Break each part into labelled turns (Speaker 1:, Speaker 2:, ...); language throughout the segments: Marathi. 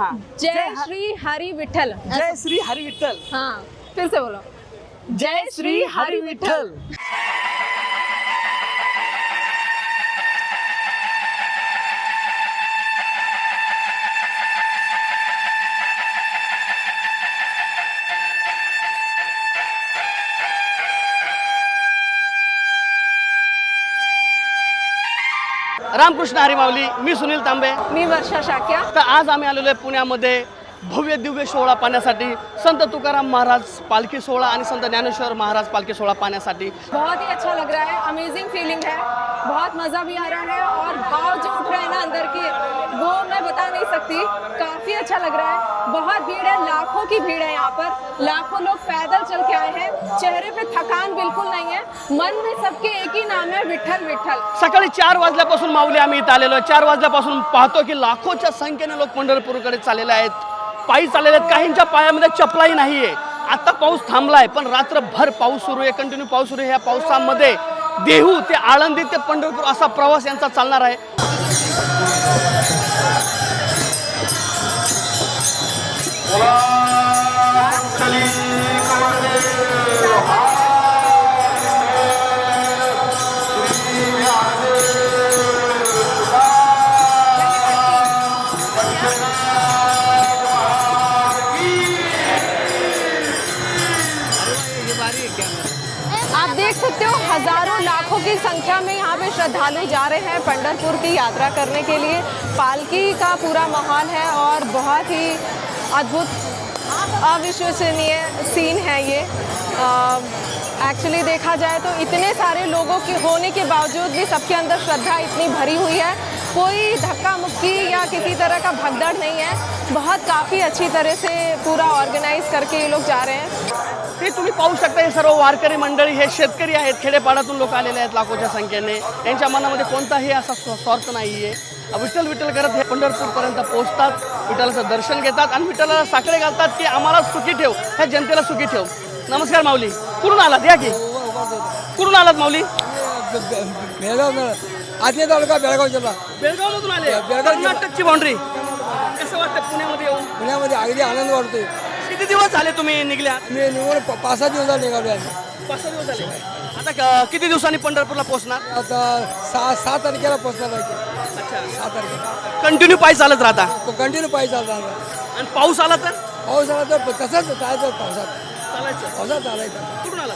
Speaker 1: हाँ.
Speaker 2: जय श्री हरि विठल
Speaker 1: जय श्री हरि विठ्ठल.
Speaker 2: हाँ फिर से बोलो.
Speaker 1: जय श्री हरि विठ्ठल. रामकृष्ण हरी माऊली मी सुनील तांबे.
Speaker 2: मी वर्षा शाक्या.
Speaker 1: तर आज आम्ही आलेलो आहे पुण्यामध्ये. भव्य दिव्य सोहळा पाहण्यासाठी संत तुकाराम महाराज पालखी सोहळा आणि संत ज्ञानेश्वर महाराज पालखी सोहळा पाहण्यासाठी.
Speaker 2: बहुत ही अच्छा लग रहा है अमेजिंग फीलिंग है बहुत मज़ा भी आ रहा है और भाव जो उठ रहे हैं ना अंदर की वो मैं बता नहीं सकती। काफ़ी अच्छा लग रहा है बहुत भीड़ है लाखों की भीड़ है यहाँ पर। लाखों लोग पैदल चल के आए हैं चेहरे पे थकान बिल्कुल नहीं है मन में सबके एक ही नाम है विठल विठल
Speaker 1: सकाळी चार वाजल्यापासून माऊली आम्ही इथं आलेलो आहे. चार वाजल्यापासून पाहतो की लाखोच्या संख्येने लोक पंढरपूरकडे चाललेले आहेत. पायी चाललेले आहेत. काहींच्या पायामध्ये चपलाही नाहीये. आता पाऊस थांबलाय पण रात्रभर पाऊस सुरू आहे. कंटिन्यू पाऊस सुरू आहे. या पावसामध्ये देहू ते आळंदी ते पंढरपूर असा प्रवास यांचा चालणार आहे.
Speaker 2: Hola. की संख्या में यहाँ पे श्रद्धालु जा रहे हैं पंडरपुर की यात्रा करने के लिए। पालकी का पूरा माहौल है और बहुत ही अद्भुत, अविश्वसनीय सीन है ये। एक्चुअली देखा जाए तो इतने सारे लोगों के होने के बावजूद भी सबके अंदर श्रद्धा इतनी भरी हुई है। कोई धक्का मुक्की या किसी तरह का भगदड़ नहीं है। बहुत काफ़ी अच्छी तरह से पूरा ऑर्गेनाइज करके ये लोग जा रहे हैं।
Speaker 1: हे तुम्ही पाहू शकता हे सर्व वारकरी मंडळी हे शेतकरी आहेत खेडेपाड्यातून लोक आलेले आहेत लाखोच्या संख्येने. त्यांच्या मनामध्ये कोणताही असा स्व- स्वार्थ नाही आहे विठ्ठल विठ्ठल करत हे पंढरपूरपर्यंत पोहोचतात विठ्ठलाचं दर्शन घेतात आणि विठ्ठलाला साकडे घालतात की आम्हाला सुखी ठेव ह्या जनतेला सुखी ठेव. नमस्कार माऊली. कुठून आलात? या की. कुठून आलात माऊली?
Speaker 3: बेळगाव आजने तालुका बेळगाव जिल्हा.
Speaker 1: बेळगावमधून आले.
Speaker 3: बेळगाव.
Speaker 1: कर्नाटकची बाउंड्री कसं वाटतं पुण्यामध्ये येऊन?
Speaker 3: पुण्यामध्ये अगदी आनंद वाटतोय
Speaker 1: किती दिवस झाले तुम्ही निघल्या?
Speaker 3: मी निवड पाच सहा दिवसात निघालो आहे
Speaker 1: पाच सहा दिवस झाले. आता क- किती दिवसांनी पंढरपूरला पोहोचणार?
Speaker 3: आता सहा सहा तारखेला पोहोचणार आहे.
Speaker 1: अच्छा.
Speaker 3: सहा तारखेला.
Speaker 1: कंटिन्यू पाय चालत राहता.
Speaker 3: कंटिन्यू पाहिजे चालता
Speaker 1: आणि पाऊस आला तर?
Speaker 3: पाऊस आला तर तसंच जायचं पावसात.
Speaker 1: चालायचं.
Speaker 3: पावसात चालायचं.
Speaker 1: कुठून आला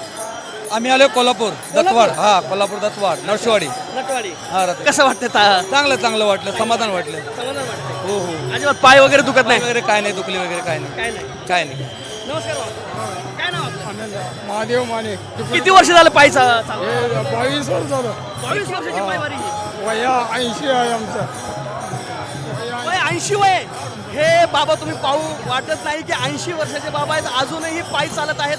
Speaker 4: आम्ही आलो कोल्हापूर दत्तवाड. हा कोल्हापूर दत्तवाड नरसोवाडी
Speaker 1: नटवाडी
Speaker 4: हा रत्न-
Speaker 1: कसं वाटतं ता-
Speaker 4: चांगलं चांगलं वाटलं समाधान वाटलं.
Speaker 1: समाधान वाटतंय.
Speaker 4: हो हो
Speaker 1: अजिबात पाय वगैरे दुखत नाही.
Speaker 4: वगैरे काय नाही दुखली वगैरे काय नाही.
Speaker 1: काय नाही.
Speaker 4: काय नाही.
Speaker 1: नमस्कार भाऊ. काय नाव आपलं?
Speaker 3: महादेव माने.
Speaker 1: किती वर्ष झालं पाय चा- चालू?
Speaker 3: हे बावीस वर्ष झालं.
Speaker 1: बावीस वर्षाची पायवारी ही.
Speaker 3: वया ऐंशी आहे आमचं.
Speaker 1: वय ऐंशी वय. हे बाबा तुम्ही पाहू वाटत नाही की ऐंशी वर्षाचे बाबा आहेत. अजूनही पाय चालत आहेत.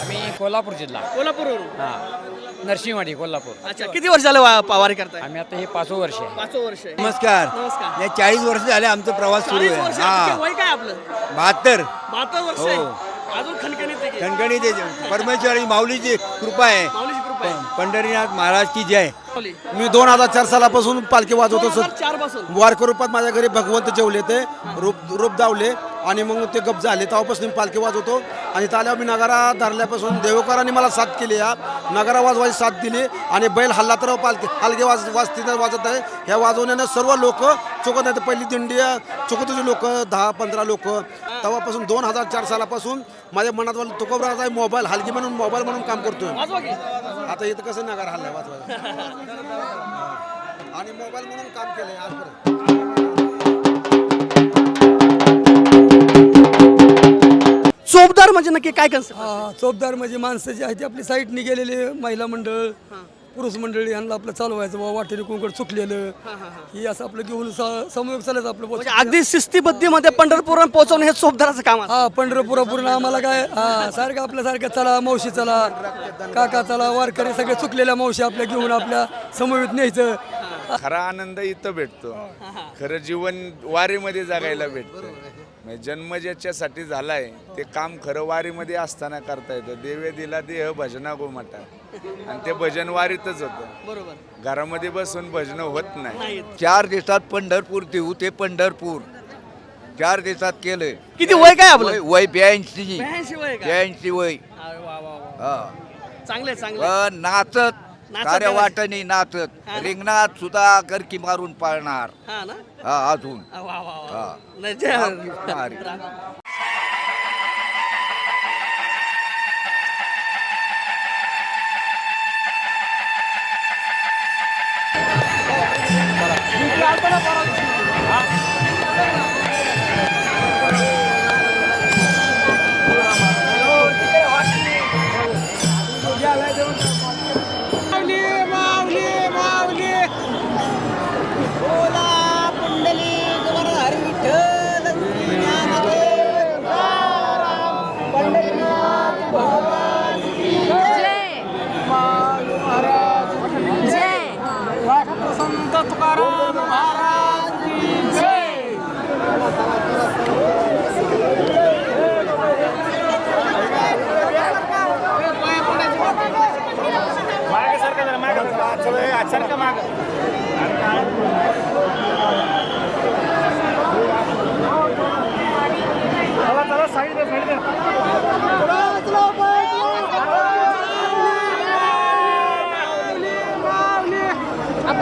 Speaker 4: आम्ही कोल्हापूर जिल्हा.
Speaker 1: कोल्हापूरवरून.
Speaker 4: हा. नरसिंहवाडी कोल्हापूर.
Speaker 1: अच्छा किती वर्ष झालं वा- पावारी करताय?
Speaker 4: आम्ही आता हे पाचवं वर्ष आहे.
Speaker 1: पाच वर्ष आहे.
Speaker 5: नमस्कार.
Speaker 1: नमस्कार.
Speaker 5: या चाळीस वर्ष झाले आमचा प्रवास सुरू
Speaker 1: चाळीस
Speaker 5: आहे
Speaker 1: वर्ष
Speaker 5: हा.
Speaker 1: वय काय आपलं?
Speaker 5: बहात्तर.
Speaker 1: बहात्तर वर्ष
Speaker 5: हो.
Speaker 1: आहे अजून खणखणीत आहे की?
Speaker 5: ठणठणी ते परमेश्वरी माऊलीची कृपा आहे.
Speaker 1: माऊलीची कृपा आहे
Speaker 5: पंढरीनाथ महाराज की जय.
Speaker 6: मी दोन हजार चार सालापासून पालखी वाजवतो
Speaker 1: चारपासून
Speaker 6: वारकर रूपात माझ्या घरी भगवंत जेवले ते रूप रूप दावले आणि मग ते गप झाले. तेव्हापासून मी पालखी वाजवतो. आणि त्याला मी नगारा धरल्यापासून देवकरांनी मला साथ केली या. नगारा वाजवायची साथ दिली आणि बैल हल्ला तर पालखी हलगे वाज वाजतीनं वाजत आहे ह्या वाजवण्यानं सर्व लोक चुकत नाही तर पहिली दिंडी चुकत होती लोक दहा पंधरा लोक. तेव्हापासून दोन हजार चार सालापासून माझ्या मनात वाटलं तुकोबराज आहे मोबाईल हलगी म्हणून मोबाईल म्हणून काम करतोय. आता इथं कसं नगार हल्लाय वाजवायला आणि मोबाईल म्हणून काम केलंय आजपर्यंत.
Speaker 1: चोपदार म्हणजे नक्की काय कन्सेप्ट
Speaker 3: हा चोपदार म्हणजे माणसं जी आहे ती आपली साईटने गेलेले महिला मंडळ. पुरुष मंडळी यांना आपलं चालवायचं बाबा वाटेने कोणकडे चुकलेलं. ही असं आपलं घेऊन स- समोर चालायचं आपलं
Speaker 1: म्हणजे अगदी शिस्तीबद्धीमध्ये पंढरपूर पोहोचवणं हे चोपदाराचं काम
Speaker 3: हा पंढरपुरापूर्ण आम्हाला काय हा सारखं आपल्यासारखं चला मावशी चला काका चला वारकरी सगळे चुकलेल्या मावशी आपल्या घेऊन आपल्या समवेत न्यायचं.
Speaker 7: खरा आनंद इथं भेटतो. खरं जीवन वारीमध्ये जगायला भेटतं. म्हणजे जन्म ज्याच्यासाठी झालाय ते काम खरं वारीमध्ये असताना करता येतं. देवे दिला देह भजना गोमाटा आणि ते भजन वारीतच होतं.
Speaker 1: बरोबर.
Speaker 7: घरामध्ये बसून भजन होत नाही.
Speaker 5: चार दिवसात पंढरपूर देऊ ते पंढरपूर.
Speaker 8: चार दिवसात केलंय.
Speaker 1: किती वय काय आपलं?
Speaker 8: वय वय ब्याऐंशी.
Speaker 1: ब्याऐंशी वय का?
Speaker 8: ब्याऐंशी वय.
Speaker 1: अरे वा वा वा.
Speaker 8: हा.
Speaker 1: चांगले चांगले
Speaker 8: पण नाचत.
Speaker 1: नाचत
Speaker 8: साऱ्या
Speaker 1: आहे.
Speaker 8: वाटणी नाचत.
Speaker 1: हा?
Speaker 8: रिंगणात सुद्धा गरकी मारून पाळणार.
Speaker 1: हा ना.
Speaker 8: हा अजून.
Speaker 1: वा वा
Speaker 8: हा.
Speaker 1: नाही,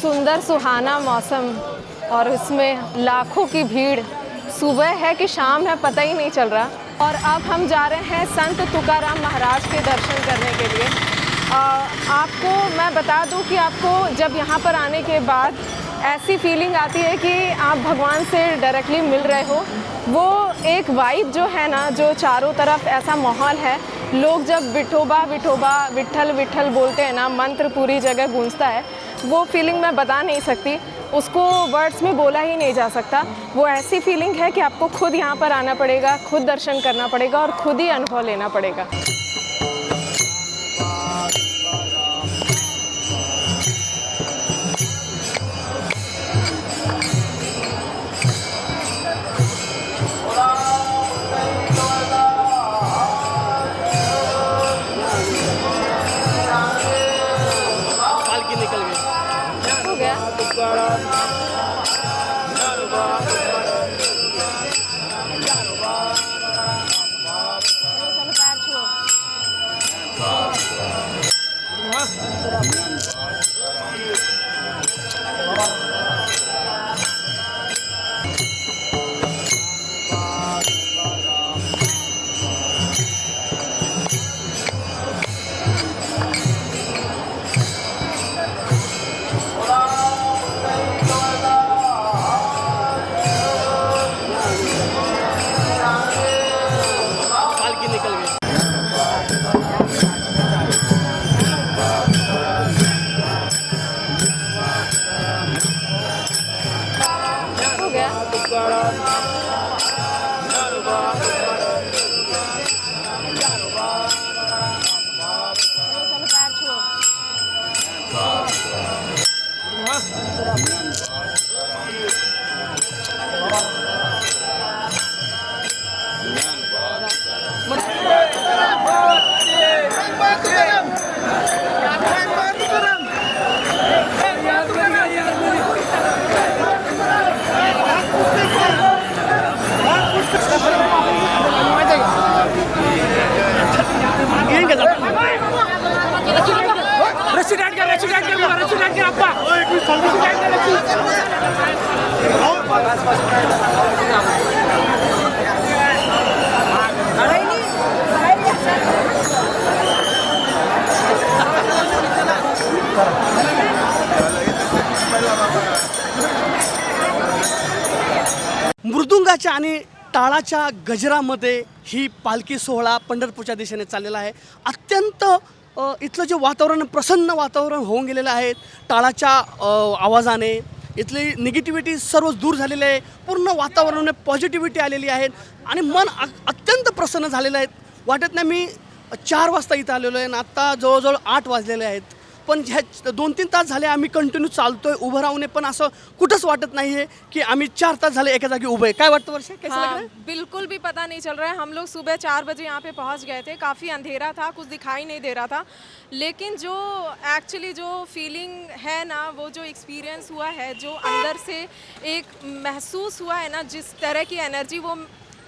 Speaker 2: सुंदर सुहाना मौसम और उसमें लाखों की भीड़। सुबह है कि शाम है, पता ही नहीं चल रहा। और अब हम जा रहे हैं संत तुकाराम महाराज के दर्शन करने के लिए। अ, आपको मैं बता दूँ कि आपको जब यहाँ पर आने के बाद ऐसी फीलिंग आती है कि आप भगवान से डायरेक्टली मिल रहे हो वो एक वाइब जो है ना जो चारों तरफ़ ऐसा माहौल है लोग जब विठोबा विठोबा विठल विठल बोलते हैं ना मंत्र पूरी जगह गूंजता है वो फीलिंग मैं बता नहीं सकती उसको वर्ड्स में बोला ही नहीं जा सकता वो ऐसी फीलिंग है कि आपको खुद यहाँ पर आना पड़ेगा खुद दर्शन करना पड़ेगा और खुद ही अनुभव लेना पड़ेगा।
Speaker 1: Bye. मृदुंगाच्या आणि टाळाच्या गजरामध्ये ही पालखी सोहळा पंढरपूरच्या दिशेने चाललेला आहे. अत्यंत इथलं जे वातावरण प्रसन्न वातावरण होऊन गेलेलं आहे टाळाच्या आवाजाने इथली निगेटिव्हिटी सर्व दूर झालेली आहे पूर्ण वातावरणाने पॉझिटिव्हिटी आलेली आहे आणि मन अत्यंत प्रसन्न झालेलं आहे. वाटत नाही मी चार वाजता इथं आलेलो आहे आणि आत्ता जवळजवळ आठ वाजलेले आहेत. पण ह्या दोन तीन तास झाले आम्ही कंटिन्यू चालतोय उभं राहून पण असं कुठंच वाटत नाही आहे की आम्ही चार तास झाले एका जागी उभे. काय वाटतं वर्ष? कैसा लग रहा
Speaker 2: हाँ,
Speaker 1: है?
Speaker 2: बिल्कुल भी पता नहीं चल रहा है। हम लोग सुबह चार बजे यहाँ पे पहुँच गए थे। काफ़ी अंधेरा था कुछ दिखाई नहीं दे रहा था। लेकिन जो एक्चुअली जो फीलिंग है ना वो जो एक्सपीरियंस हुआ है जो अंदर से एक महसूस हुआ है ना जिस तरह की एनर्जी वो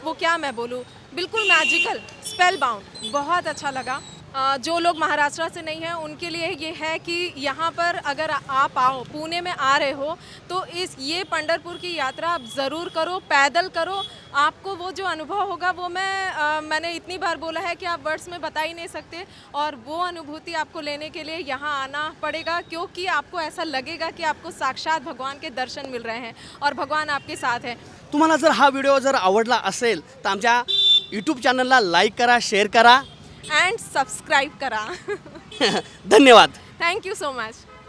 Speaker 2: वो क्या मैं बोलूँ? बिल्कुल मैजिकल स्पेल बाउंड बहुत अच्छा लगा। जो लोग महाराष्ट्र से नहीं हैं उनके लिए ये है कि यहाँ पर अगर आप आओ पुणे में आ रहे हो तो इस ये पंडरपुर की यात्रा आप ज़रूर करो पैदल करो। आपको वो जो अनुभव होगा वो मैं अ, मैंने इतनी बार बोला है कि आप वर्ड्स में बता ही नहीं सकते और वो अनुभूति आपको लेने के लिए यहाँ आना पड़ेगा क्योंकि आपको ऐसा लगेगा कि आपको साक्षात भगवान के दर्शन मिल रहे हैं और भगवान आपके साथ है।
Speaker 1: तुम्हाला जर हा व्हिडिओ जर आवडला तर आमच्या यूट्यूब चॅनलला लाईक करा शेअर करा.
Speaker 2: एंड सब्सक्राइब करा.
Speaker 1: धन्यवाद.
Speaker 2: Thank you so much